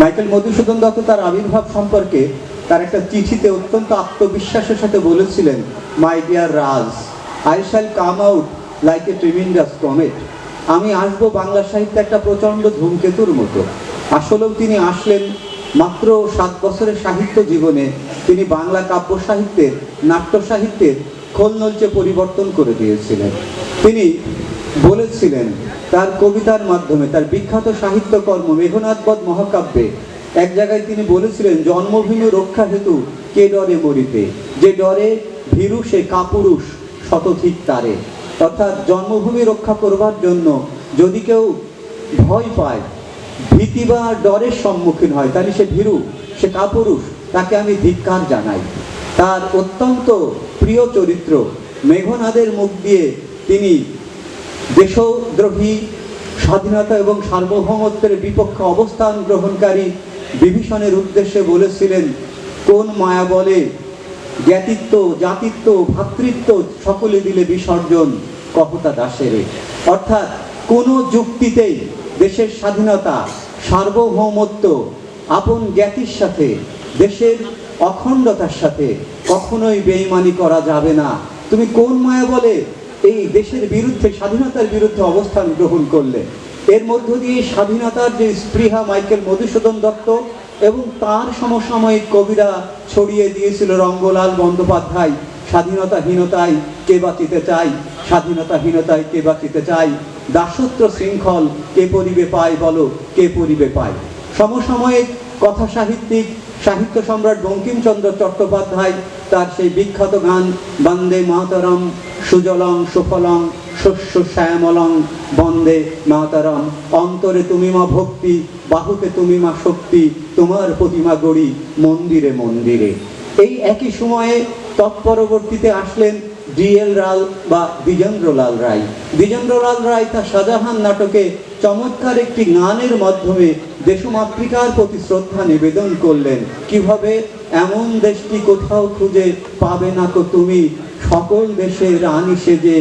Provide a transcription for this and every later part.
Michael Madhusudan Dutta তার আবির্ভাব সম্পর্কে তার একটা চিঠিতে অত্যন্ত আত্মবিশ্বাসের সাথে বলেছিলেন my dear Raj I shall come out like a tremendous comet আমি আসব বাংলা সাহিত্যে একটা প্রচণ্ড ধূমকেতুর মতো। আসলেও তিনি আসলেন মাত্র সাত বছরের সাহিত্য জীবনে। তিনি বাংলা কাব্য সাহিত্যের, নাট্য সাহিত্যের খোলনলচে পরিবর্তন করে দিয়েছিলেন। তিনি বলেছিলেন তার কবিতার মাধ্যমে, তার বিখ্যাত সাহিত্যকর্ম মেঘনাথবধ মহাকাব্যে, এক জায়গায় তিনি বলেছিলেন জন্মভূমি রক্ষা হেতু কে ডরে মরিতে? যে ডরে ভীরু সে কাপুরুষ শতধিক তারে। অর্থাৎ জন্মভূমি রক্ষা করবার জন্য যদি কেউ ভয় পায়, ভীতি বা ডরের সম্মুখীন হয়, তাহলে সে ভীরু, সে কাপুরুষ, তাকে আমি ধিক্কার জানাই। তার অত্যন্ত প্রিয় চরিত্র মেঘনাদের মুখ দিয়ে তিনি দেশদ্রোহী, স্বাধীনতা এবং সার্বভৌমত্বের বিপক্ষে অবস্থান গ্রহণকারী বিভীষণের উদ্দেশ্যে বলেছিলেন, কোন মায়া বলে? জ্ঞাতিত্ব, জাতিত্ব ভাতৃত্ব সকলে দিলে বিসর্জন কহতা দাসের। অর্থাৎ কোনো যুক্তিতেই দেশের স্বাধীনতা, সার্বভৌমত্ব, আপন জ্ঞাতির সাথে, দেশের অখণ্ডতার সাথে কখনোই বেইমানি করা যাবে না। তুমি কোন মায়া বলে? এই দেশের বিরুদ্ধে, স্বাধীনতার বিরুদ্ধে অবস্থান গ্রহণ করলে, এর মধ্য দিয়ে স্বাধীনতার যে স্পৃহা মাইকেল মধুসূদন দত্ত এবং তার সমসাময়িক কবিরা ছড়িয়ে দিয়েছিল রঙ্গলাল বন্দ্যোপাধ্যায়, স্বাধীনতাহীনতায় কে বাঁচিতে চাই স্বাধীনতাহীনতায় কে বাঁচিতে চাই দাসত্ব শৃঙ্খল কে পরিবে পায় বলো, কে পরিবে পায়। সমসাময়িক কথা সাহিত্যিক সাহিত্য সম্রাট বঙ্কিমচন্দ্র চট্টোপাধ্যায় তার সেই বিখ্যাত গান, বন্দে মাতরম সুজলং সুফলং শস্য শ্যামলং বন্দে মাতরম অন্তরে তুমি মা ভক্তি বাহুতে তুমি মা শক্তি তোমার প্রতিমা গড়ি মন্দিরে মন্দিরে এই একই সময়ে তৎপরবর্তীতে আসলেন ডিএল রাল বা দ্বিজেন্দ্রলাল রায়। দ্বিজেন্দ্রলাল রায় তার শাহজাহান নাটকে চমৎকার একটি গানের মাধ্যমে দেশমাতৃকার প্রতি শ্রদ্ধা নিবেদন করলেন। কীভাবে? এমন দেশটি কোথাও খুঁজে পাবে না কো তুমি। সকল দেশের রানী সেজে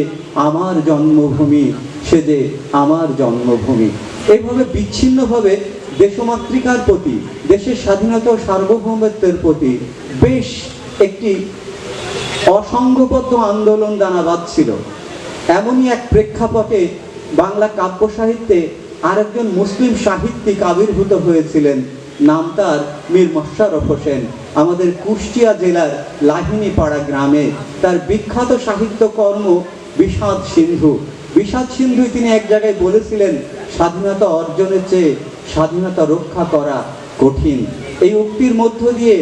আমার জন্মভূমি, সেজে আমার জন্মভূমি। এইভাবে বিচ্ছিন্নভাবে দেশমাতৃকার প্রতি, দেশের স্বাধীনতা ও সার্বভৌমত্বের প্রতি বেশ একটি অসংঘবদ্ধ আন্দোলন দানা বাঁধছিল এমনই এক প্রেক্ষাপটে বাংলা কাব্য সাহিত্যে আরেকজন মুসলিম সাহিত্যিক আবির্ভূত হয়েছিলেন। নাম তার মীর মোশাররফ হোসেন। আমাদের কুষ্টিয়া জেলার লাহিনীপাড়া গ্রামে তার বিখ্যাত সাহিত্যকর্ম বিষাদ সিন্ধু। বিষাদ সিন্ধুই তিনি এক জায়গায় বলেছিলেন, স্বাধীনতা অর্জনের চেয়ে স্বাধীনতা রক্ষা করা কঠিন। এই উক্তির মধ্য দিয়ে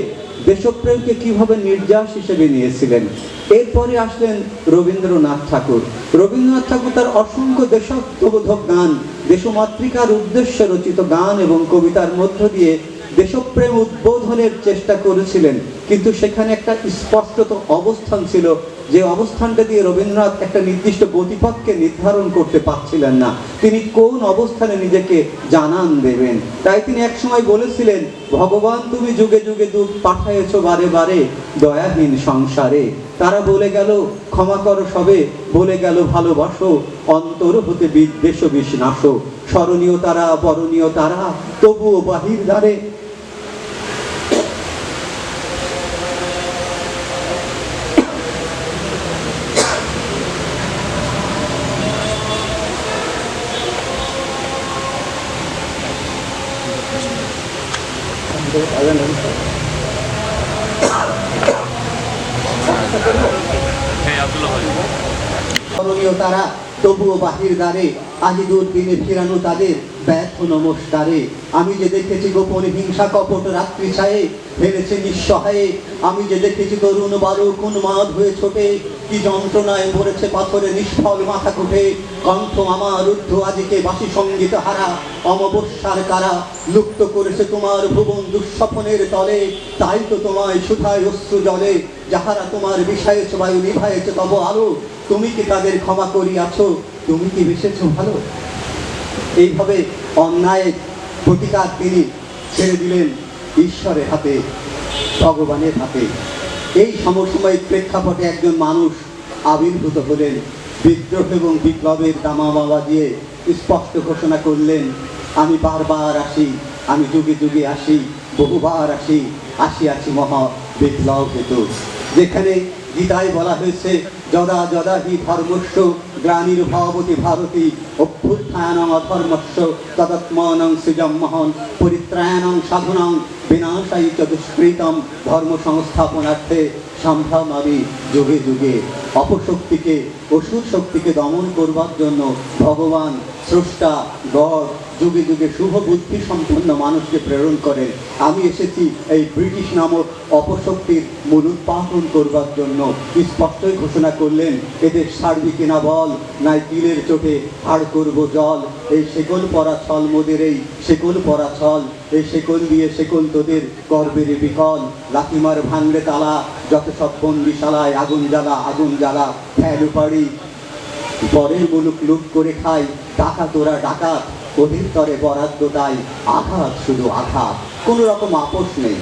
দেশপ্রেমকে কীভাবে নির্যাস হিসেবে নিয়েছিলেন? এরপরে আসলেন রবীন্দ্রনাথ ঠাকুর। রবীন্দ্রনাথ ঠাকুর তার অসংখ্য দেশাত্মবোধক গান, দেশমাতৃকার উদ্দেশ্যে রচিত গান এবং কবিতার মধ্য দিয়ে দেশপ্রেম উদ্বোধনের চেষ্টা করেছিলেন। কিন্তু সেখানে একটা স্পষ্টত অবস্থান ছিল যে অবস্থানটা দিয়ে রবীন্দ্রনাথ একটা নির্দিষ্ট গতিপথকে নির্ধারণ করতে পারছিলেন না, তিনি কোন অবস্থানে নিজেকে জানান দেবেন? তাই তিনি একসময় বলেছিলেন, ভগবান, তুমি যুগে যুগে দুধ পাঠায়েছ বারে বারে, দয়াহীন সংসারে। তারা বলে গেল, ক্ষমা করো সবে। বলে গেল, ভালোবাসো, অন্তর হতে বিদ্বেষ বিষ্ণাস স্মরণীয় তারা, বরণীয় তারা, তবুও বাহির দ্বারে হ্যাঁ আব্দুল্লাহ ভাই করণীয় তারা তবুও বাহির দ্বারে আজিদুর দিনে ফিরানো তাদের ব্যর্থ নমস্কারে। আমি যে দেখেছি গোপনে হিংসা কপট রাত্রি ছায়ে ফেলেছে নিঃসহায়ে। আমি যে দেখেছি তরুণ বারো কোন মাদ হয়ে ছোটে, কি যন্ত্রণায় পড়েছে পাথরে নিষ্ফল মাথা কুটে। কণ্ঠ আমার রুদ্ধ আজকে বাসি সংগীত হারা, অমবস্যার কারা লুপ্ত করেছে তোমার ভুবন দুঃস্বপনের তলে। তাই তো তোমায় সুধায় অশ্রু জলে, যাহারা তোমার বিষয়েছ বায়ু নিভায়েছে তব আলো। তুমি কি তাদের ক্ষমা করিয়াছ? তুমি কি বেসেছ ভালো? এইভাবে অন্যায় প্রতিকার তিনি ছেড়ে দিলেন ঈশ্বরের হাতে, ভগবানের হাতে। এই সমসাময়িক প্রেক্ষাপটে একজন মানুষ আবির্ভূত হলেন, বিদ্রোহ এবং বিপ্লবের দামামা দিয়ে স্পষ্ট ঘোষণা করলেন, আমি বারবার আসি, আমি যুগে যুগে আসি, বহুবার আসি আসি আসি মহা বিপ্লব হেতু। যেখানে গীতায় বলা হয়েছে, যদা যদা হি ধর্মস্য গ্লানির ভবতি ভারতী অভ্যুত্থানং অধর্মস্য তদত্মনং সৃজম মহন পরিত্রায়ণং সাধনং চ দুষ্কৃতম ধর্ম সংস্থাপনার্থে সম্ভ্রমাবি যুগে যুগে অপশক্তিকে অসুর শক্তিকে দমন করবার জন্য ভগবান, স্রষ্টা, গড যুগে যুগে শুভ বুদ্ধি সম্পন্ন মানুষকে প্রেরণ করেন আমি এসেছি এই ব্রিটিশ নামক অপশক্তির মূলোৎপাটন করবার জন্য। স্পষ্টই ঘোষণা করলেন এদের সার্বি কিনা বল, নাই তীরের চোটে হাড় করব জল। এই শেকল পরা ছল মোদের এই শেকল পরা ছল। এই শেকল দিয়ে শেকল তোদের গর্বের বিকল। লাথিমার ভাঙড়ে তালা, যত সব বন্দিশালায় আগুন জ্বালা আগুন জ্বালা ফ্যাল পাড়ি পরের মুলুক লুট করে খাই টাকা তোরা ডাকাত। ওদের তরে বরাদ্দ তাই আঘাত শুধু আঘাত, কোনো রকম আপোষ নেই।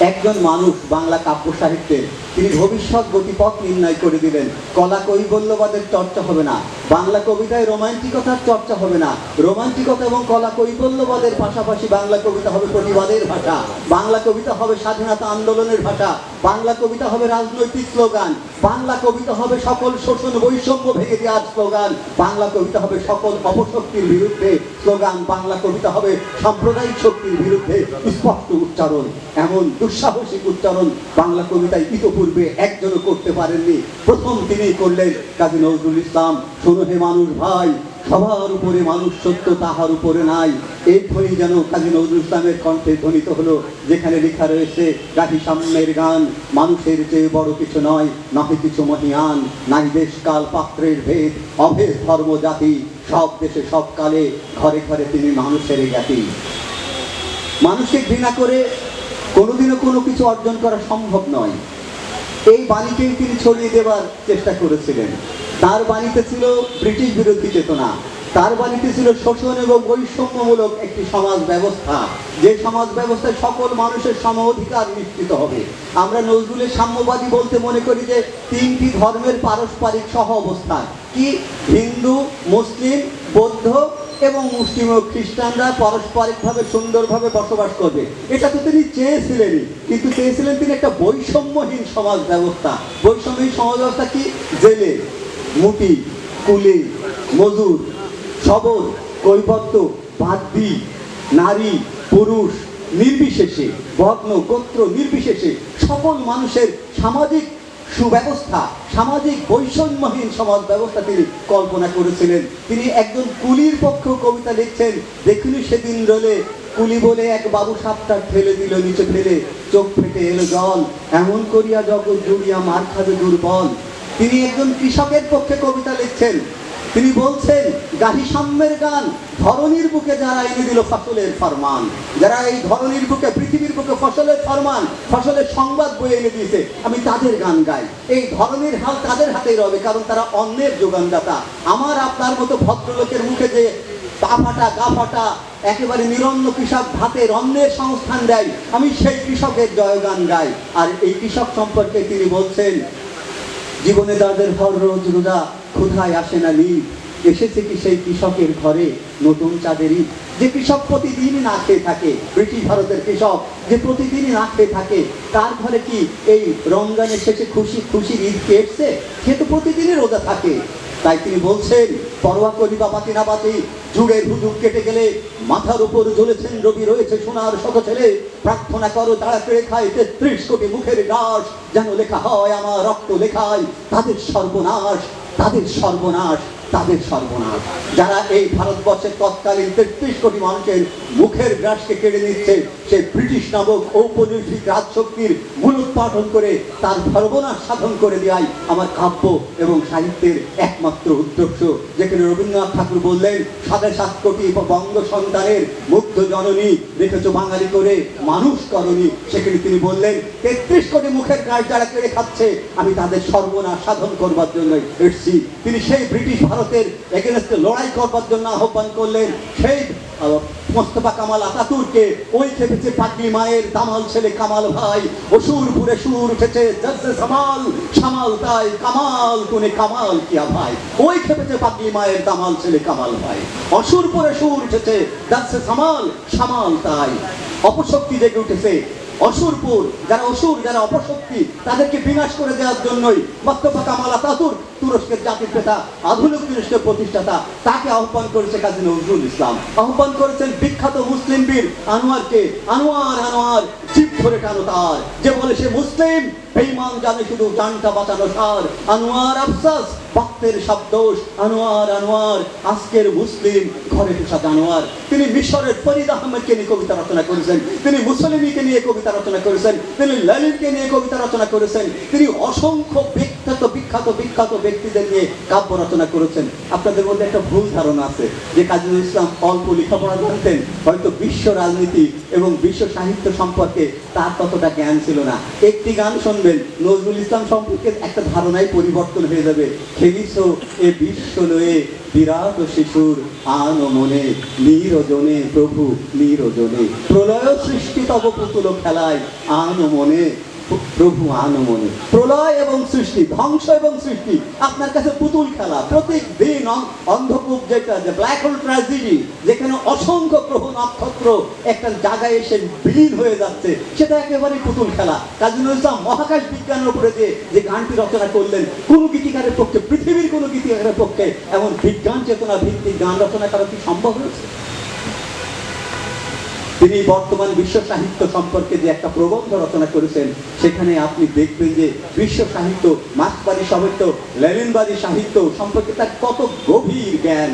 একজন মানুষ বাংলা কাব্য সাহিত্যের তিনি ভবিষ্যৎ গতিপথ নির্ণয় করে দিলেন। কলা কৈবল্যবাদের চর্চা হবে না। বাংলা কবিতায় রোমান্টিকতার চর্চা হবে না। রোমান্টিকতা এবং কলা কৈবল্যবাদের পাশাপাশি বাংলা কবিতা হবে প্রতিবাদের ভাষা। বাংলা কবিতা হবে স্বাধীনতা আন্দোলনের ভাষা। বাংলা কবিতা হবে রাজনৈতিক স্লোগান। বাংলা কবিতা হবে সকল শোষণ বৈষম্য ভেঙে দেওয়ার স্লোগান। বাংলা কবিতা হবে সকল অপশক্তির বিরুদ্ধে স্লোগান। বাংলা কবিতা হবে সাম্প্রদায়িক শক্তির বিরুদ্ধে স্পষ্ট উচ্চারণ। এমন দুঃসাহসিক উচ্চারণ বাংলা কবিতায় ইতপূর্বে একজনও করতে পারেননি। প্রথম তিনি করলেন কাজী নজরুল ইসলাম। শোনো হে মানুষ ভাই, সবার উপরে মানুষ সত্য তাহার উপরে নাই। এই ধ্বনি যেন কাজী নজরুল ইসলামের কণ্ঠে ধ্বনিত হলো, যেখানে লেখা রয়েছে, গাহি সামনের গান, মানুষের চেয়ে বড় কিছু নয়, নহে কিছু মহিয়ান, নাই দেশ কাল পাত্রের ভেদ, অভেদ ধর্ম জাতি, সব দেশে সব কালে, ঘরে ঘরে তিনি মানুষের জ্ঞাতি। মানুষকে ঘৃণা করে কোনোদিনও কোনো কিছু অর্জন করা সম্ভব নয়। এই বাণীকেই তিনি ছড়িয়ে দেবার চেষ্টা করেছিলেন। তার বাণীতে ছিল ব্রিটিশ বিরোধী চেতনা। তার বাণীতে ছিল শোষণ এবং বৈষম্যমূলক একটি সমাজ ব্যবস্থা। যে সমাজ ব্যবস্থায় সকল মানুষের সম অধিকার নিশ্চিত হবে। আমরা নজরুলের সাম্যবাদী বলতে মনে করি যে, তিনটি ধর্মের পারস্পরিক সহ অবস্থান কি? হিন্দু, মুসলিম, বৌদ্ধ এবং মুসলিম ও খ্রিস্টানরা পারস্পরিকভাবে সুন্দরভাবে বসবাস করবে। এটা তো তিনি চেয়েছিলেনই। কিন্তু চেয়েছিলেন তিনি একটা বৈষম্যহীন সমাজ ব্যবস্থা। বৈষম্যহীন সমাজ ব্যবস্থা কি? জেলে, মুটি, কুলি, মজুর, সবল কৈবত্য বাদ্যি নারী, পুরুষ, নির্বিশেষে, ভগ্ন, গোত্র, নির্বিশেষে সকল মানুষের সামাজিক সুব্যবস্থা, সামাজিক বৈষম্যহীন সমাজ ব্যবস্থা তিনি কল্পনা করেছিলেন। তিনি একজন কুলির পক্ষ কবিতা লিখছেন, দেখুন সেদিন রোলে, কুলি বলে এক বাবু সাপটা ঠেলে দিল, নিচে ফেলে চোখ ফেটে এলো জল। এমন করিয়া জগৎ জুড়িয়া মার খাবে দুর্বল। তিনি একজন কৃষকের পক্ষে কবিতা লিখছেন তিনি বলছেন, গাহি সাম্যের গান ধরনীর বুকে যারা এনে দিল ফসলের ফরমান, যারা এই ধরনীর বুকে, পৃথিবীর বুকে ফসলের ফরমান, ফসলের সংবাদ বয়ে এনে দিয়েছে, আমি তাদের গান গাই। এই ধরনের হাল তাদের হাতেই রবে, কারণ তারা অন্যের যোগানদাতা। আমার আপনার মতো ভদ্রলোকের মুখে যে পা ফাটা গা ফাটা একেবারে নিরন্ন কৃষক ভাতের অন্যের সংস্থান দেয়, আমি সেই কৃষকের জয়গান গাই। আর এই কৃষক সম্পর্কে তিনি বলছেন, জীবনে তাদের হর রোজ রোজা ক্ষুধায় আসে না লিপ এসেছে কি সেই কৃষকের ঘরে নতুন চাঁদের ঈদ? যে কৃষক প্রতিদিনই না খেয়ে থাকে, ব্রিটিশ ভারতের কৃষক যে প্রতিদিনই না খেয়ে থাকে, তার ঘরে কি এই রমজানের শেষে খুশি, খুশির ঈদ কেটছে সে তো প্রতিদিনই রোজা থাকে। তাই তিনি বলছেন, পরোয়া করি বা বাতি না বাতি যুগের হুজুগ কেটে গেলে মাথার উপর জ্বলেছেন রবি, রয়েছে সোনার শত ছেলে। প্রার্থনা করো, তারা পেড়ে খায় তেত্রিশ কোটি মুখের গাছ যেন লেখা হয় আমার রক্ত লেখায়, তাদের সর্বনাশ। তাদের সর্বনাশ। তাদের সর্বনাশ। যারা এই ভারতবর্ষের তৎকালীন তেত্রিশ কোটি মানুষের মুখের গ্রাসকে কেড়ে নিচ্ছে, সে ব্রিটিশ নামক ঔপনিবেশিক রাজশক্তির মূলোৎপাটন করে তার সর্বনাশ সাধন করে দেয় আমার কাব্য এবং সাহিত্যের একমাত্র উদ্দেশ্য। যেখানে রবীন্দ্রনাথ ঠাকুর বললেন, সাড়ে সাত কোটি বঙ্গ সন্তানের মুগ্ধ জননী রেখেছ বাঙালি করে, মানুষ করণী সেখানে তিনি বললেন, তেত্রিশ কোটি মুখের কাজ যারা কেড়ে খাচ্ছে, আমি তাদের সর্বনাশ সাধন করবার জন্য এসছি। তিনি সেই ব্রিটিশ ভারতের এগেনস্টে লড়াই করবার জন্য আহ্বান করলেন সেই মোস্তফা কামাল আতাতুরকে। ওই খেপেছে পাগলি মায়ের দামাল ছেলে কামাল ভাই। অসুর পুরে সুর উঠেছে সামাল সামাল তাই কামাল কোনে কামাল কিয়া ভাই। ওই খেপেছে পাগলি মায়ের দামাল ছেলে কামাল ভাই। অসুর পুরে সুর উঠেছে সামাল সামাল তাই। অপশক্তি জেগে উঠেছে অসুরপুর, যারা অসুর, যারা অপশক্তি, তাদেরকে বিনাশ করে দেওয়ার জন্যই মস্তফা কামালা তাতুর তুরস্কের জাতির পিতা, আধুনিক তুরস্কের প্রতিষ্ঠাতা, তাকে আহ্বান করেছে কাজী নজরুল ইসলাম। আহ্বান করেছেন বিখ্যাত মুসলিম বীর আনোয়ারকে, আনোয়ার আনোয়ার জিপ ধরে টানো তার। যে বলে সে মুসলিম বেঈমান জানে শুধু জানটা বাঁচানো সার। আনোয়ার আফসাস, ভক্তের সাবদোষ আনোয়ার আনোয়ার। আজকের মুসলিম ঘরে ঢুসা জানোয়ার। তিনি মিশরের ফরিদ আহমেদকে নিয়ে কবিতা রচনা করেছেন। তিনি মুসলিমিকে নিয়ে কবিতা রচনা করেছেন। তিনি লালিনকে নিয়ে কবিতা রচনা করেছেন। তিনি অসংখ্য বিখ্যাত বিখ্যাত বিখ্যাত ব্যক্তিদের নিয়ে কাব্য রচনা করেছেন। আপনাদের মধ্যে একটা ভুল ধারণা আছে যে কাজী ইসলাম অল্প লেখাপড়া জানতেন, হয়তো বিশ্ব রাজনীতি এবং বিশ্ব সাহিত্য সম্পর্কে তার ততটা জ্ঞান ছিল না। একটি গান শুনবেন, নজরুল ইসলাম সম্পর্কে একটা ধারণাই পরিবর্তন হয়ে যাবে। খেলিছ এ বিশ্ব লয়ে বিরাট শিশুর আন মনে নিরজনে প্রভু, নিরজনে। প্রলয় সৃষ্টি তব পুতুল খেলায় আন মনে প্রভু আন মনে প্রলয় এবং সৃষ্টি, ধ্বংস এবং সৃষ্টি, আপনার কাছে পুতুল খেলা, প্রত্যেক দিন অন্ধকূপ যেটা, যে ব্ল্যাক হোল ট্র্যাজেডি যেখানে অসংখ্য গ্রহ নক্ষত্র একটা জায়গায় এসে বিলীন হয়ে যাচ্ছে, সেটা একেবারে পুতুল খেলা। কাজী ইসলাম মহাকাশ বিজ্ঞানের উপরে যে যে গানটি রচনা করলেন, কোনো গীতিকারের পক্ষে, পৃথিবীর কোনো গীতিকারের পক্ষে এমন বিজ্ঞান চেতনা ভিত্তিক গান রচনা করা কি সম্ভব হয়েছে? তিনি বর্তমান বিশ্ব সাহিত্য সম্পর্কে যে একটা প্রবন্ধ রচনা করেছেন, সেখানে আপনি দেখবেন যে বিশ্ব সাহিত্য মার্ক্সবাদী সাহিত্য, লেনিনবাদী সাহিত্য সম্পর্কে তার কত গভীর জ্ঞান।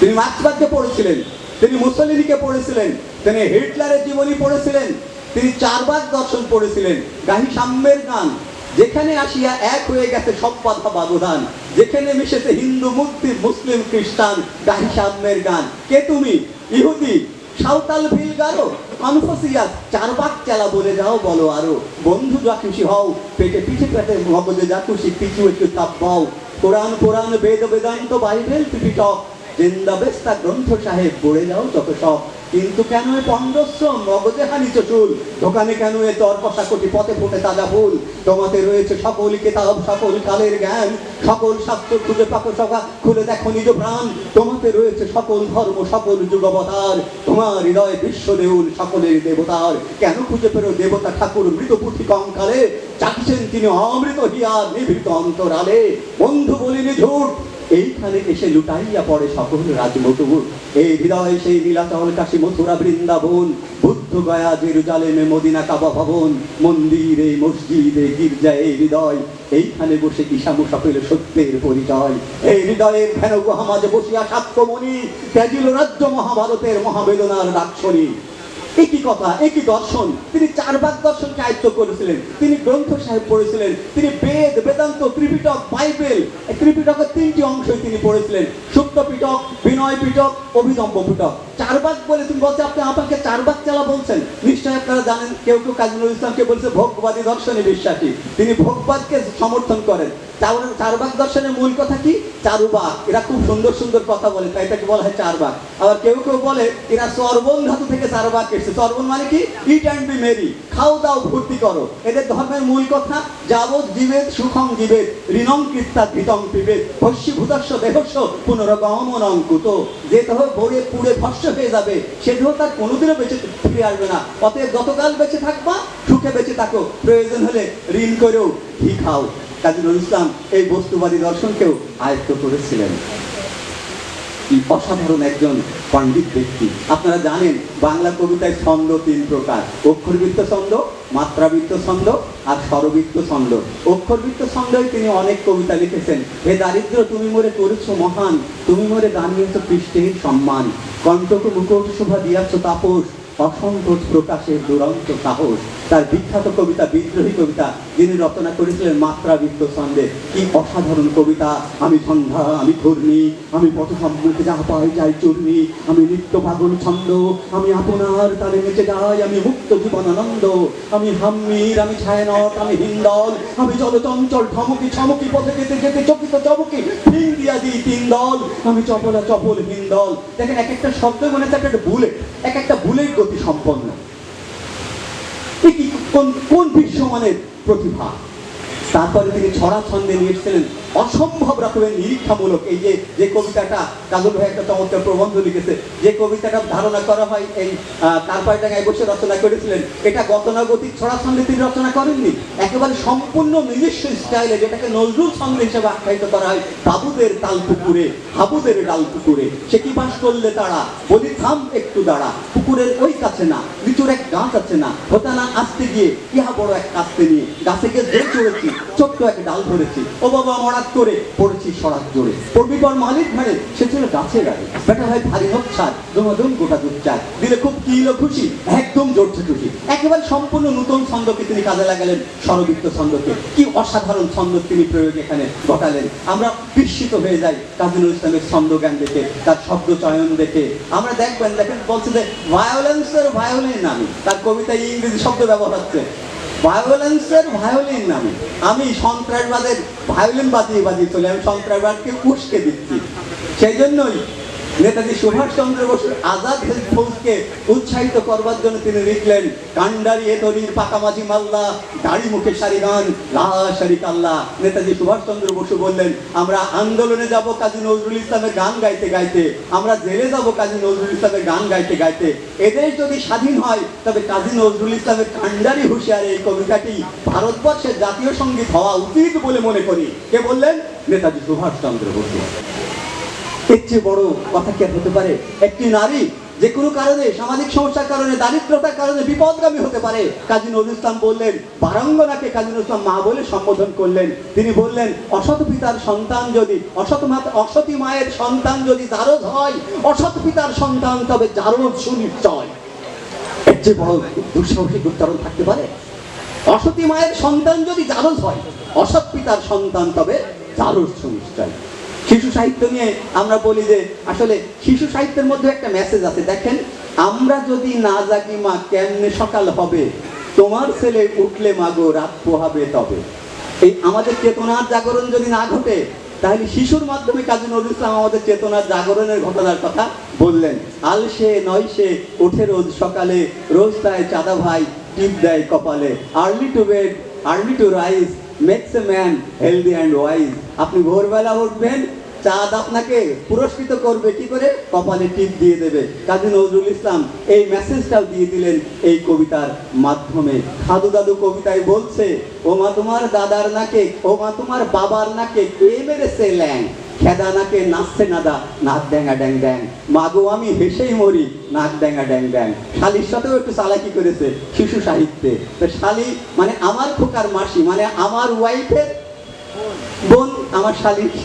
তিনি মার্ক্সবাদকে পড়েছিলেন, তিনি মুসলিনীকে পড়েছিলেন, তিনি হিটলারের জীবনী পড়েছিলেন, তিনি চারবার দর্শন পড়েছিলেন, গাহি সাম্যের গান। যেখানে আসিয়া এক হয়ে গেছে সব বাধা ব্যবধান যেখানে মিশেছে হিন্দু মুক্তি, মুসলিম খ্রিস্টান, গাহি সাম্যের গান। কে তুমি? ইহুদি? সাঁওতাল ভিল গারো কনফুসিয়াস চার বাক চালা বলে যাও, বলো আরও। বন্ধু যা খুশি হও, পেটে পিঠে পেটে মগজে যা খুশি, পিছু একটু তাপ পাও। Quran Quran, Veda, Vedanta, Bible, Tripitaka. জিন্দা বেস্তা গ্রন্থ সাহেব পড়ে যাও যত সব কিন্তু কেন এ পণ্ডশ্রম মগজে হানিচ চুল। দোকানে কেন এ তর কষাকটি পথে ফুটে তাজা ফুল? তোমাতে রয়েছে সকল কেতাব, সকল কালের জ্ঞান। সকল শাস্ত্র খুঁজে পাকো সভা খুলে দেখো নিজ প্রাণ। তোমাতে রয়েছে সকল ধর্ম, সকল যুগবতার। তোমার হৃদয় বিশ্ব দেউল সকলের দেবতার। কেন খুঁজে পেরো দেবতা ঠাকুর মৃত পুঁথি কঙ্কালে? চাকছেন তিনি অমৃত হিয়ার নিভৃত অন্তরালে। বন্ধু বলিনি ঝুট এইখানে এসে লুটাইয়া পড়ে সকল রাজমটুর এই হৃদয়ে সেই নীলাচল কাশী মথুরা বৃন্দাবন, বুদ্ধ গয়া জেরুজালেমে মদিনা কাবা ভবন, মন্দিরে, মসজিদে গির্জা, এই হৃদয়। এইখানে বসে ঈশামুষা পেল সত্যের পরিচয়। এই হৃদয়ের ঘেন গুহা মাঝে বসিয়া সাক্ষ্যমণি, ত্যাজিল রাজ্য মহাভারতের মহাবেদনার ডাকশনী একই কথা, একই দর্শন। তিনি চার ভাগ দর্শনকে আয়ত্ত করেছিলেন। তিনি গ্রন্থ সাহেব পড়েছিলেন। তিনি বেদ, বেদান্ত, ত্রিপিটক, বাইবেল ত্রিপিটকের তিনটি অংশই তিনি পড়েছিলেন। সুপ্ত পিটক, বিনয় পিটক অভিদম্ব পিটক। চার বলে তুমি বলছে, আপনি আমাকে চার চালা বলছেন। নিশ্চয়ই আপনারা জানেন, কেউ কেউ কাজী ইসলামকে বলছে ভোগবাদী দর্শনে বিশ্বাসী। তিনি ভোগবাদকে সমর্থন করেন। চার চারবাক দর্শনের মূল কথা কি? চারুবাক এরা খুব সুন্দর সুন্দর কথা বলে, তাই তাকে বলা হয় চারবাক আবার কেউ কেউ বলে, এরা সর্বন ধাতু থেকে চারবাক এসেছে। সর্বন মানে কি? ইট অ্যান্ড বি মেরি খাও, দাও ভর্তি করো। এদের ধর্মের মূল কথা, যাবৎ জীবেদ, সুখং জীবেদ, ঋণং কৃত্তা ধৃতং পিবেদ। ভস্যীভূতস্য দেহস্য পুনরগমন অঙ্কুত যে দেহ বড়ে পুড়ে ভস্য হয়ে যাবে। সে দেহ তার কোনোদিনও বেঁচে ফিরে আসবে না। অতএব গতকাল বেঁচে থাকবা, সুখে বেঁচে থাকো। প্রয়োজন হলে ঋণ করেও ঘি খাও। কাজী নজরুল ইসলাম এই বস্তুবাদী দর্শনকেও আয়ত্ত করেছিলেন। অসাধারণ একজন পণ্ডিত ব্যক্তি। আপনারা জানেন, বাংলা কবিতায় ছন্দ তিন প্রকার। অক্ষরবৃত্ত ছন্দ, মাত্রাবৃত্ত ছন্দ আর স্বরবৃত্ত ছন্দ। অক্ষরবৃত্ত ছন্দই তিনি অনেক কবিতা লিখেছেন। হে দারিদ্র, তুমি মরে করেছ মহান। তুমি মোরে দাঁড়িয়েছ পৃষ্ঠহীন সম্মান। কণ্ঠক মুকুট শোভা দিয়াছ তাপস। অসংকোচ প্রকাশের দুরন্ত সাহস। তার বিখ্যাত কবিতা, বিদ্রোহী কবিতা, যিনি রচনা করেছিলেন মাত্রাবৃত্ত ছন্দে। কি অসাধারণ কবিতা। আমি সন্ধ্যা, আমি ঘূর্ণি, আমি পথ সম্মুখে যা পাই যাই চূর্ণি। আমি নিত্য পাগল ছন্দ, আমি আপনার তালে নেচে যাই, আমি মুক্ত জীবন আনন্দ। আমি হাম্মির, আমি ছায়ানট, আমি হিন্দল, আমি জলচঞ্চল ঠমকি ছমকি, পথে যেতে যেতে, চকিত চমকি, ফিং দিয়া দিই তিন দল। আমি চপলা চপল হিন্দল। দেখেন, এক একটা শব্দ মনে হচ্ছে একটা বুলেট এক একটা বুলেট গতি সম্পন্ন। কোন কোন বিশ্বমানের প্রতিভা? তারপরে তিনি ছড়া ছন্দে নিয়ে এসেছিলেন অসম্ভব রকমের নিরীক্ষামূলক এই যে কবিতাটা কাজল ভাই একটা চমৎকার প্রবন্ধ লিখেছে। যে কবিতাটা ধারণা করা হয় এই কারপাইডাঙ্গায় বসে রচনা করেছিলেন। এটা গতানুগতিক ছড়া ছন্দে তিনি রচনা করেননি। একেবারে সম্পূর্ণ নিজস্ব স্টাইলে যেটাকে নজরুল ছন্দ হিসেবে আখ্যায়িত করা হয়, বাবুদের তাল পুকুরে, হাবুদের ডাল পুকুরে। সে কি বাস করলে তারা? বলি, থাম একটু দাঁড়া, পুকুরের ওই কাছে না লিচুর এক গাছ আছে না। হতে না আসতে গিয়ে, ইহা বড় এক কাস্তে নিয়ে, গাছে গিয়ে চড়েছি, ছোট্ট এক ডাল ধরেছি। ও বাবা মরাত করে পড়েছি সরাত জোরে পড়বি পর মালিক ভাড়ে সে ছিল গাছে গাড়ি। বেটা ভাই ভারী হোক হচ্ছার দমাদম গোটা দুধ চায় দিলে খুব কিল খুশি, একদম জড়ছে খুশি। একেবারে সম্পূর্ণ নতুন ছন্দকে তিনি কাজে লাগালেন স্বরবৃত্ত ছন্দকে। কি অসাধারণ ছন্দ তিনি প্রয়োগ এখানে ঘটালেন। আমরা বিস্মিত হয়ে যাই কাজী ইসলামের ছন্দ জ্ঞান দেখে, তার শব্দ চয়ন দেখে। আমরা দেখবেন, দেখেন বলছে যে ভায়োলেন্সের ভায়োলিন নামে তার কবিতায় ইংরেজি শব্দ ব্যবহার হচ্ছে। ভায়োলেন্সের ভায়োলিন নামে। আমি সন্ত্রাসবাদের ভায়োলিন বাজিয়ে বাজিয়ে চলে, আমি সন্ত্রাসবাদকে উস্কে দিচ্ছি। সেই জন্যই নেতাজি সুভাষ চন্দ্র বসুর আজাদ হিন্দ ফৌজকে উৎসাহিত করবার জন্য তিনি লিখলেন, কান্ডারি এ তরির পাকামাঝি মাল্লা, দাড়ি মুখে সারি গান, লা শারিক আল্লাহ। নেতাজি সুভাষ চন্দ্র বসু বললেন, আমরা আন্দোলনে যাব কাজী নজরুল ইসলামের গান গাইতে গাইতে, আমরা জেলে যাব কাজী নজরুল ইসলামের গান গাইতে গাইতে। এদেশ যদি স্বাধীন হয়, তবে কাজী নজরুল ইসলামের কান্ডারি হুঁশিয়ার এই কবিতাটি ভারতবর্ষের জাতীয় সংগীত হওয়া উচিত বলে মনে করি। কে বললেন? নেতাজি সুভাষ চন্দ্র বসু। এর চেয়ে বড় কথা কি হতে পারে? একটি নারী যে কোনো কারণে, সামাজিক সমস্যার কারণে, দারিদ্রতার কারণে বিপদগামী হতে পারে। কাজী নজরুল ইসলাম বললেন, বারাঙ্গনাকে কাজী নজরুল ইসলাম মা বলে সম্বোধন করলেন। তিনি বললেন, অসৎ পিতার সন্তান যদি, অসৎ অসতী মায়ের সন্তান যদি জারদ হয়, অসৎ পিতার সন্তান তবে জারদ সুনিশ্চয়। এর চেয়ে বড় দুঃসাহসিক উচ্চারণ থাকতে পারে? অসতী মায়ের সন্তান যদি জারজ হয়, অসৎ পিতার সন্তান তবে জারজ সুনিশ্চয়। শিশু সাহিত্য নিয়ে আমরা বলি যে আসলে শিশু সাহিত্যের মধ্যে একটা মেসেজ আছে। দেখেন, আমরা যদি না জাগি মা, কেমনে সকাল হবে? তোমার ছেলে উঠলে মাগো রাত পোহাবে তবে। এই আমাদের চেতনার জাগরণ যদি না ঘটে, তাহলে শিশুর মাধ্যমে কাজী নজরুল ইসলাম আমাদের চেতনার জাগরণের ঘটনার কথা বললেন। আলসে নয়সে ওঠে রোজ সকালে, রোজ তাই চাঁদা ভাই, টিপ দেয় কপালে। Early to bed early to rise makes a man healthy and wise আপনি ভোরবেলা উঠবেন চাঁদ আপনাকে পুরস্কৃত করবে, কি করে? কপালে টিপ দিয়ে দেবে। কাজী নজরুল ইসলাম এই মেসেজটাও দিয়ে দিলেন এই কবিতার মাধ্যমে। সাধু দাদু কবিতায় বলছে ও মা তোমার দাদার নাকে ও মা তোমার বাবার নাকে কে মেরেছে ল্যাং। খেদা নাকে নাচছে নাদা, নাক ড্যাঙ্গা ড্যাং ড্যাং। মাগো আমি হেসেই মরি, নাক ড্যাঙ্গা ড্যাং ড্যাং। শালির সাথেও একটু চালাকি করেছে শিশু সাহিত্যে। তো শালি মানে আমার খোকার মাসি মানে আমার ওয়াইফের বোন, আমার শালি তো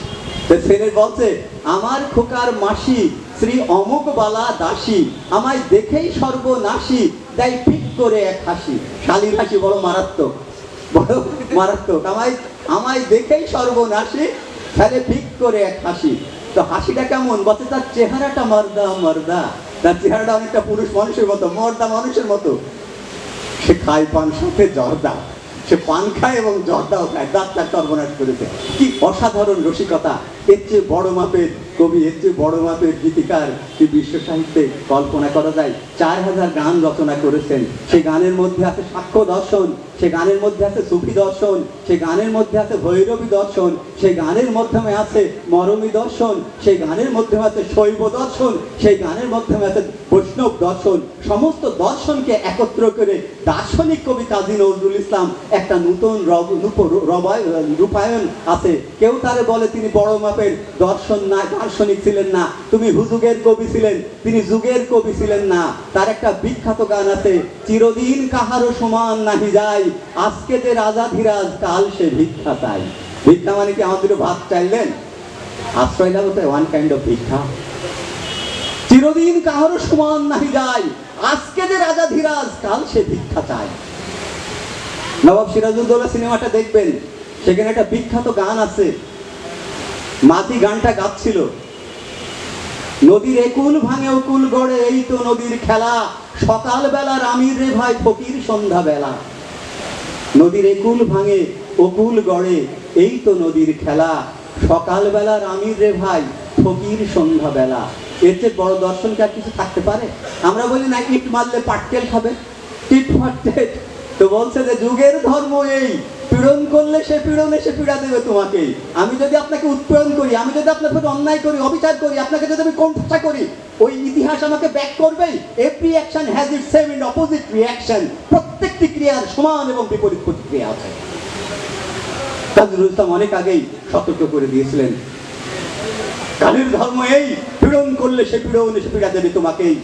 ছেলে বলছে, আমার খোকার মাসি, শ্রী অমুক বালা দাসী, আমায় দেখেই সর্বনাশী দেয় পিক করে এক হাসি। শালির হাসি বড় মারাত্মক বড় মারাত্মক। আমায় আমায় দেখেই সর্বনাশী ফেলে পিক করে এক হাসি। তো হাসিটা কেমন? বলছে, তার চেহারাটা মর্দা মর্দা। তার চেহারাটা অনেকটা পুরুষ মানুষের মতো, মর্দা মানুষের মতো। সে খায় পান সাথে জর্দা। সে পান খায় এবং জর্দাও খায় দাঁত তার সর্বনাশ করেছে। কি অসাধারণ রসিকতা। এর চেয়ে বড় মাপের কবি, এর চেয়ে বড় মাপের গীতিকার কি বিশ্ব সাহিত্যে কল্পনা করা যায়? চার হাজার গান রচনা করেছেন। সেই গানের মধ্যে আছে সাক্ষ্য দর্শন। সে গানের মধ্যে আছে সুফি দর্শন, সে গানের মধ্যে আছে ভৈরবী দর্শন, সে গানের মাধ্যমে আছে মরমী দর্শন সেই গানের মাধ্যমে আছে শৈব দর্শন সেই গানের মাধ্যমে আছে বৈষ্ণব দর্শন। সমস্ত দর্শনকে একত্র করে দার্শনিক কবি কাজী নজরুল ইসলাম একটা নতুন রূপায়ণ আছে। কেউ তারে বলে তিনি বড় মাপের দর্শন না, দার্শনিক ছিলেন না। তুমি হুজুগের কবি ছিলেন, তিনি যুগের কবি ছিলেন না। তার একটা বিখ্যাত গান আছে, চিরদিন কাহারও সমান নাহি যায়। আজকে যে রাজা ধীরাজ, কাল সে ভিক্ষা চাই ভিক্ষা মানে কি আমাদের ভাত চাইলেন? আশ্রয় তো ওয়ান কাইন্ড অফ ভিক্ষা। চিরদিন কাহারও সমান নাহি যায়। আজকে যে রাজা ধীরাজ, কাল সে ভিক্ষা নবাব সিনেমাটা দেখবেন, সেখানে একটা বিখ্যাত গান আছে। মাতি গানটা গাচ্ছিল। নদীর একুল ভাঙে অকুল গড়ে, এই তো নদীর খেলা। সকাল বেলার আমির রে ভাই ফকির সন্ধ্যা বেলা নদীর একুল ভাঙে, অকুল গড়ে, এই তো নদীর খেলা। সকাল বেলার আমির রে ভাই, ফকির সন্ধ্যা বেলা এর চেয়ে বড় দর্শন কি আর কিছু থাকতে পারে? আমরা বলি, না, ইট মারলে পাটকেল খাবে। টিট ফাটেট তো বলছে যে, যুগের ধর্ম এই। পীড়ন করলে সে পীড়ন, এসে পীড়া দেবে তোমাকে। আমি যদি আপনাকে উৎপীড়ন করি, আমি যদি আপনার প্রতি অন্যায় করি, অবিচার করি, আপনাকে যদি আমি কোণঠাসা করি, ওই ইতিহাস আমাকে ব্যাক করবেই? Every action has it same in opposite reaction প্রত্যেকটি ক্রিয়ার সমান এবং বিপরীত প্রতিক্রিয়া আছে। কাজরুল ইসলাম অনেক আগেই সতর্ক করে দিয়েছিলেন। কালের ধর্ম এই, পীড়ন করলে সে পীড়ন, এসে পীড়া দেবে তোমাকেই।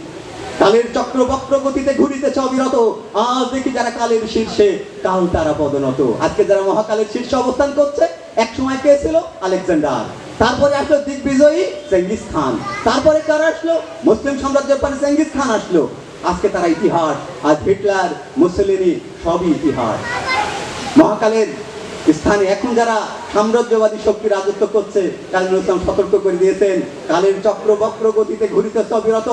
কালের চক্র বক্র গতিতে ঘুরিতেছে অবিরত। আজ দেখি যারা কালের শীর্ষে, কাল তারা পদনত আজকে যারা মহাকালের শীর্ষে অবস্থান করছে, এক সময় কে ছিল? আলেকজান্ডার। তারপরে আসলো দিগ্বিজয়ী চেঙ্গিস খান। তারপরে কারা আসলো? মুসলিম সাম্রাজ্যের পরে চেঙ্গিস খান আসলো। আজকে তারা ইতিহাস আজ হিটলার, মুসলিনি সবই ইতিহাস। মহাকালের স্থানে এখন যারা সাম্রাজ্যবাদী শক্তি রাজত্ব করছে, কাজী ইসলাম সতর্ক করে দিয়েছেন, কালের চক্র বক্র গতিতে ঘুরিতে অবিরত।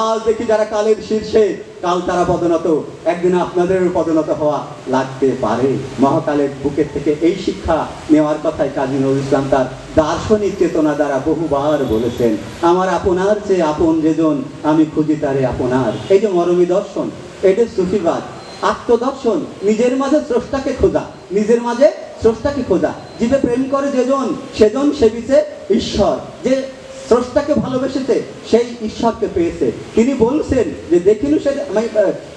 আজ দেখি যারা কালের শীর্ষে, কাল তারা পদনত একদিন আপনাদের পদনত হওয়া লাগতে পারে। মহাকালের বুকের থেকে এই শিক্ষা নেওয়ার কথাই কাজী নজরুল ইসলাম তার দার্শনিক চেতনা দ্বারা বহুবার বলেছেন, আমার আপনার চেয়ে আপন যেজন, আমি খুঁজি তারে আপনার। এই যে মরমী দর্শন, এটা সুফিবাদ। আত্মদর্শন, নিজের মাঝে স্রষ্টাকে খোঁজা, নিজের মাঝে স্রষ্টাকে খোঁজা। জীবে প্রেম করে যেজন, সেজন সেবিছে ঈশ্বর। যে স্রষ্টাকে ভালোবেসেছে, সেই ঈশ্বরকে পেয়েছে। তিনি বলছেন যে দেখিনু সে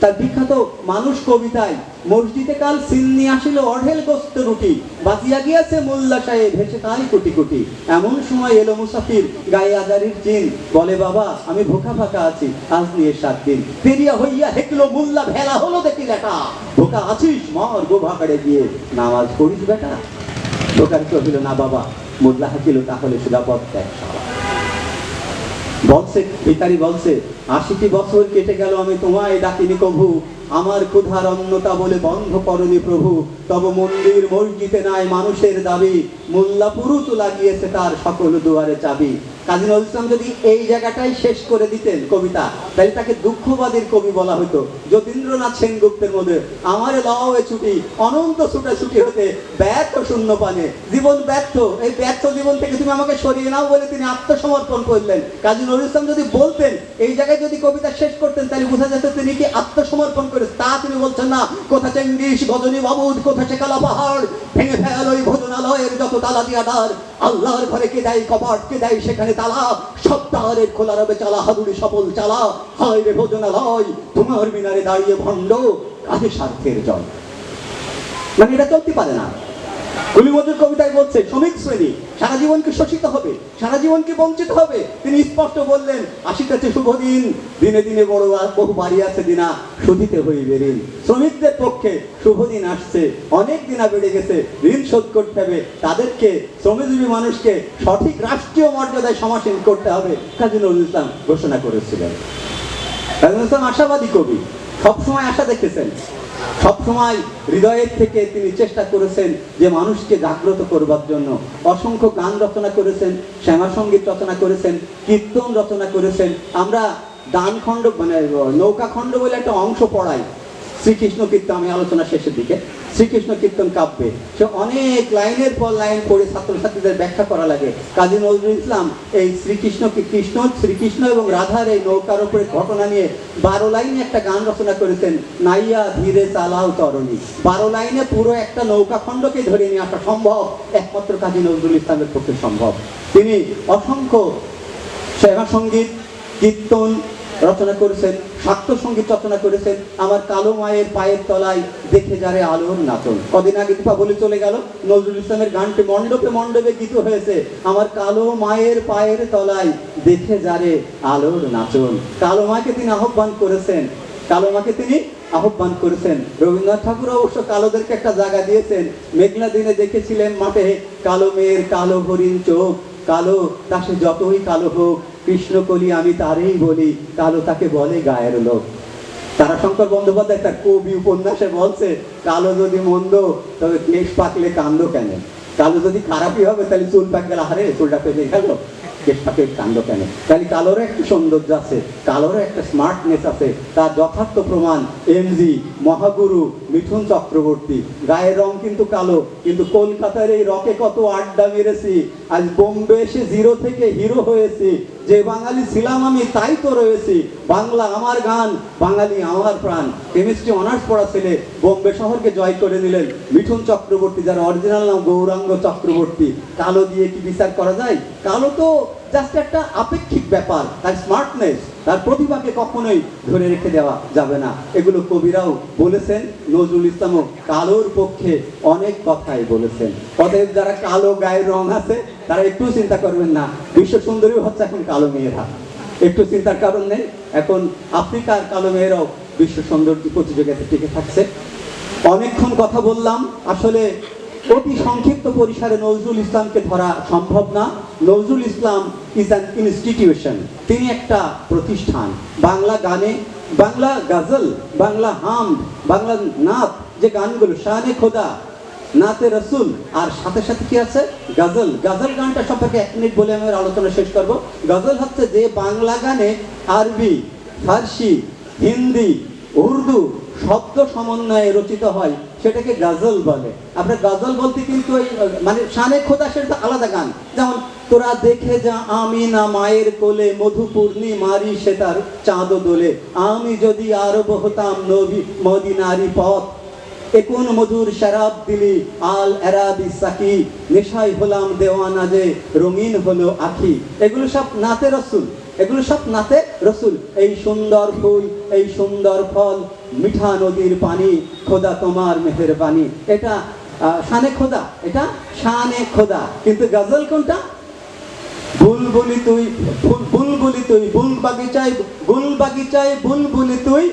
তার বিখ্যাত মানুষ কবিতায়, মসজিদে কাল সিন্নি আসিল অঢেল গোস্ত রুটি, বাজিয়া গিয়াছে মোল্লা সাহেব ভেসে তাই কোটি কোটি। এমন সময় এলো মুসাফির গায়ে আজারির চিন বলে, বাবা, আমি ভোকা ফাঁকা আছি, আজ নিয়ে সাত দিন। পেরিয়া হইয়া হেকলো, মোল্লা ভেলা হলো দেখি লেখা ভোকা আছিস মর গো ভাকাড়ে গিয়ে। নামাজ পড়িস বেটা? ভোকার কহিল না, বাবা, মোল্লা হাকিল তাহলে সুদাপদ দেখ। বলছে ইতালি বলছে আশিটি বছর কেটে গেল আমি তোমায় ডাকিনি কভু। আমার ক্ষুধার অন্নতা বলে বন্ধ করনি প্রভু। তব মন্দির মসজিদে নাই মানুষের দাবি। মোল্লা পুরুত লাগিয়েছে তার সকল দুয়ারে চাবি। কাজী নজরুল ইসলাম যদি এই জায়গাটাই শেষ করে দিতেন কবিতা, তাহলে তাকে দুঃখবাদীর কবি বলা হতো। যতীন্দ্রনাথ সেনগুপ্তের মধ্যে আমার লওয়ে ছুটি, অনন্ত ছুটে ছুটি হতে ব্যর্থ শূন্য পানে। জীবন ব্যর্থ, এই ব্যর্থ জীবন থেকে তুমি আমাকে সরিয়ে নাও বলে তিনি আত্মসমর্পণ করলেন। কাজী নজরুল ইসলাম যদি বলতেন এই জায়গায় যদি কবিতা শেষ করতেন, তাহলে বোঝা যেত তিনি কি আত্মসমর্পণ করে তা তিনি বলছেন না। কোথা চেঙ্গিস গজনী বাবুদ, কোথা চেকালা পাহাড়? ভেঙে ফেল ওই ভোজনালয়ের যত তালা দিয়া ডার আল্লাহর ঘরে কে দেয় কপাট, কে দেয় সেখানে তালা? সপ্তাহের খোলা রবে চালা হাদুড়ি সফল চালা। হায় রে ভোজনালয়, তোমার মিনারে দাঁড়িয়ে ভণ্ড, কাজে স্বার্থের জয় মানে এটা চলতে পারে না। কবিতায় বলছে শ্রমিক শ্রেণি, সারা জীবনকে শোষিত হবে, সারা জীবনকে বঞ্চিত হবে। তিনি স্পষ্ট বললেন আসিতেছে শুভ দিন, দিনে দিনে বড় বহু বাড়ি আছে দিনা হইবে ঋণ। শ্রমিকদের পক্ষে শুভ দিন আসছে, অনেক দিনা বেড়ে গেছে, ঋণ শোধ করতে হবে। তাদেরকে, শ্রমজীবী মানুষকে সঠিক রাষ্ট্রীয় মর্যাদায় সমাসীন করতে হবে। কাজী নজরুল ইসলাম ঘোষণা করেছিলেন। কাজী ইসলাম আশাবাদী কবি, সবসময় আশা দেখেছেন। সবসময় হৃদয়ের থেকে তিনি চেষ্টা করেছেন যে মানুষকে জাগ্রত করবার জন্য। অসংখ্য গান রচনা করেছেন, শ্যামা সংগীত রচনা করেছেন, কীর্তন রচনা করেছেন। আমরা দান খণ্ড মানে নৌকা খণ্ড বলে একটা অংশ পড়াই। শ্রীকৃষ্ণ কীর্তন আমি আলোচনা শেষের দিকে। শ্রীকৃষ্ণ কীর্তন কাব্যে। সে অনেক লাইনের পর লাইন পড়ে ছাত্রছাত্রীদের ব্যাখ্যা করা লাগে। কাজী নজরুল ইসলাম এই শ্রীকৃষ্ণ কৃষ্ণ, শ্রীকৃষ্ণ এবং রাধার এই নৌকার উপরে ঘটনা নিয়ে বারো লাইনে একটা গান রচনা করেছেন, নাইয়া ধীরে চালাও তরণী। বারো লাইনে পুরো একটা নৌকা খণ্ডকে ধরে নিয়ে আসা সম্ভব, একমাত্র কাজী নজরুল ইসলামের পক্ষে সম্ভব। তিনি অসংখ্য সেবা সংগীত কীর্তন রচনা করেছেন, শাক্ত সংগীত রচনা করেছেন। আমার কালো মায়ের পায়ের তলায় দেখে যারে আলোর নাচন। কদিন আগে দীপাবলি চলে গেল, নজরুল ইসলামের গানটি মণ্ডপে মণ্ডপে গীত হয়েছে। আমার কালো মায়ের পায়ের তলায় দেখে যারে আলোর নাচন। কালো মাকে তিনি আহ্বান করেছেন। কালো মাকে তিনি আহ্বান করেছেন। রবীন্দ্রনাথ ঠাকুর অবশ্য কালোদেরকে একটা জায়গা দিয়েছেন। মেঘলা দিনে দেখেছিলেন মাঠে কালো মেয়ের কালো হরিণ চোখ। কালো, তা সে যতই কালো হোক কৃষ্ণকলি আমি তারেই বলি, কালো তাকে বলে গায়ের লোক। তারাশঙ্কর বন্দ্যোপাধ্যায় তার কবি উপন্যাসে বলছে, কালো যদি মন্দ, তবে কেশ পাকলে কান্দ কেন? কালো যদি খারাপই হবে, তাহলে চুল পাক গেলে হারে চুলটা পেলে গেল। কেশ পাকে কান্দ কেন? তাহলে কালোরও একটা সৌন্দর্য আছে, কালোরও একটা স্মার্টনেস আছে। তার যথার্থ প্রমাণ এমজি, মহাগুরু মিঠুন চক্রবর্তী। গায়ের রং কিন্তু কালো, কিন্তু কলকাতার এই রকে কত আড্ডা মেরেছি। আজ বোম্বে এসে জিরো থেকে হিরো হয়েছি। যে বাঙালি ছিলাম আমি, তাই তো রয়েছি। বাংলা আমার গান, বাঙালি আমার প্রাণ। কেমিস্ট্রি অনার্স পড়া ছেলে বোম্বে শহরকে জয় করে নিলেন মিঠুন চক্রবর্তী, যার অরিজিনাল নাম গৌরাঙ্গ চক্রবর্তী। কালো দিয়ে কি বিচার করা যায়? কালো তো জাস্ট একটা আপেক্ষিক ব্যাপার, তার স্মার্টনেস তার প্রতিভাকে কখনোই ধরে রেখে দেওয়া যাবে না। এগুলো কবিরাও বলেছেন, নজরুল ইসলামও কালোর পক্ষে অনেক কথাই বলেছেন। অতএব যারা কালো গায়ের রং আছে, তারা একটু চিন্তা করবেন না, বিশ্ব সুন্দরী হচ্ছে এখন কালো মেয়েরা। একটু চিন্তার কারণ নেই, এখন আফ্রিকার কালো মেয়েরাও বিশ্ব সৌন্দর্য প্রতিযোগিতায় টিকে থাকছে। অনেকক্ষণ কথা বললাম, আসলে অতি সংক্ষিপ্ত পরিসরে নজরুল ইসলামকে ধরা সম্ভব না। Nazrul Islam is an institution তিনি একটা প্রতিষ্ঠান। বাংলা গানে, বাংলা গাজল, বাংলা হাম, বাংলা নাচ যে গানগুলো, শানে খোদা, নাতে রসুল, আর সাথে সাথে কি আছে? গজল। গজল গানটা সম্পর্কে এক মিনিট বলে আমি আলোচনা শেষ করব। গজল হচ্ছে যে বাংলা গানে আরবি, ফার্সি, হিন্দি, উর্দু শব্দ সমন্বয়ে রচিত হয়। সেটাকে গাজল বলে। আপনার গাজল বলতে কিন্তু ওই মানে শানে খোদা সেটা আলাদা গান। যেমন, তোরা দেখে যা আমি না মায়ের কোলে মধু পূর্ণিমারি সে তার চাঁদ দোলে। আমি যদি আরব হতাম নবী মদিনারি পথ। একুন মধুর শরাব দিলি আল এরাবি সাকি। নেশাই হলাম দেওয়ানা যে রঙিন হলো আখি। এগুলো সব নাতে রসুল। এগুলো সব নাতে রসুল। এই সুন্দর ফুল, এই সুন্দর ফল মিঠা নদীর পানি, খোদা তোমার মেহের পানি এটা শানে খোদা, এটা শানে খোদা। কিন্তু গজল কোনটা? বুলবুলি তুই বুলবুলি তুই বুল বাগিচায় গুল বাগিচায় বুলবুলি তুই।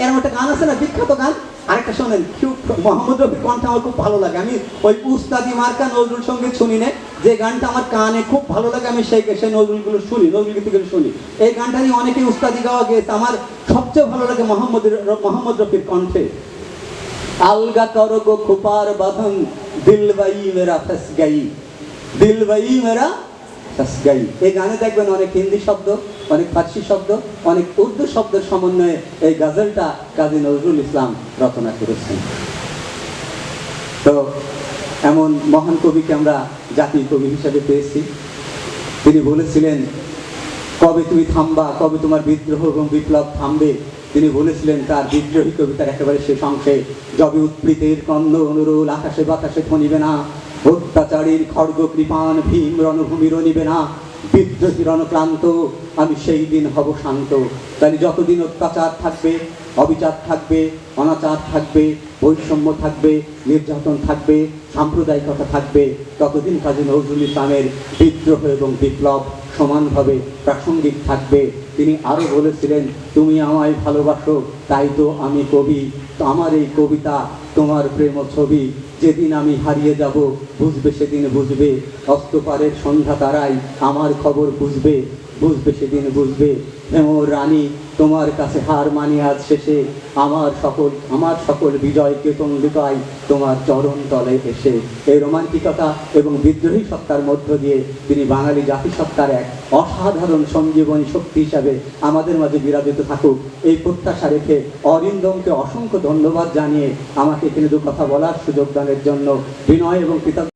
এরকম একটা গান আছে না, বিখ্যাত গান? আরেকটা শোনেন কিউট মোহাম্মদ রফির কণ্ঠ আমার খুব ভালো লাগে। আমি ওই উস্তাদি মার্কা নজরুল সংগীত শুনি না, যে গানটা আমার কানে খুব ভালো লাগে, আমি সেই সেই নজরুলগুলো শুনি, নজরুল গীতিগুলো শুনি। এই গানটা নিয়ে অনেকেই উস্তাদি গাওয়া গেছে আমার সবচেয়ে ভালো লাগে মোহাম্মদ মোহাম্মদ রফির কণ্ঠে। আলগা করো গো খুপার বাঁধন, দিল বাই মেরা ফেস গাই। দিল বাই মেরা ফেস গাই। এই গানে দেখবেন অনেক হিন্দি শব্দ। অনেক ফার্সি শব্দ, অনেক উর্দু শব্দের সমন্বয়ে এই গজলটা কাজী নজরুল ইসলাম রচনা করেছেন। তো এমন মহান কবিকে আমরা জাতীয় কবি হিসেবে পেয়েছি। তিনি বলেছিলেন, কবে তুমি থামবা, কবে তোমার বিদ্রোহ এবং বিপ্লব থামবে? তিনি বলেছিলেন, তার বিদ্রোহী কবিতার একেবারে শেষ অংশে, যবে উৎপীতের কন্দ অনুরোল, আকাশে বাতাসে থনিবে না, অত্যাচারীর খড়গ কৃপান ভীম রণভূমির নিবে না। বিদ্রোহী রণক্লান্ত আমি সেই দিন হব শান্ত। তাই যতদিন অত্যাচার থাকবে, অবিচার থাকবে, অনাচার থাকবে, বৈষম্য থাকবে, নির্যাতন থাকবে, সাম্প্রদায়িকতা থাকবে, ততদিন কাজী নজরুল ইসলামের বিদ্রোহ এবং বিপ্লব সমানভাবে প্রাসঙ্গিক থাকবে। তিনি আরও বলেছিলেন, তুমি আমায় ভালোবাসো, তাই তো আমি কবি। তো আমার এই কবিতা, তোমার প্রেম ছবি যেদিন আমি হারিয়ে যাব বুঝবে সেদিন বুঝবে। অস্তপারের সন্ধ্যা তারাই আমার খবর বুঝবে। বুঝবে সেদিন বুঝবে। হেমর রানী, তোমার কাছে হার মানি আজ শেষে। আমার সকল আমার সকল বিজয়কে তন্দিকায় তোমার চরণ তলে এসে। এই রোমান্টিকতা এবং বিদ্রোহী সত্তার মধ্য দিয়ে তিনি বাঙালি জাতিসত্তার এক অসাধারণ সঞ্জীবনী শক্তি হিসাবে আমাদের মাঝে বিরাজিত থাকুক। এই প্রত্যাশা রেখে অরিন্দমকে অসংখ্য ধন্যবাদ জানিয়ে আমাকে এখানে দু কথা বলার সুযোগ দানের জন্য বিনয় এবং কৃতজ্ঞ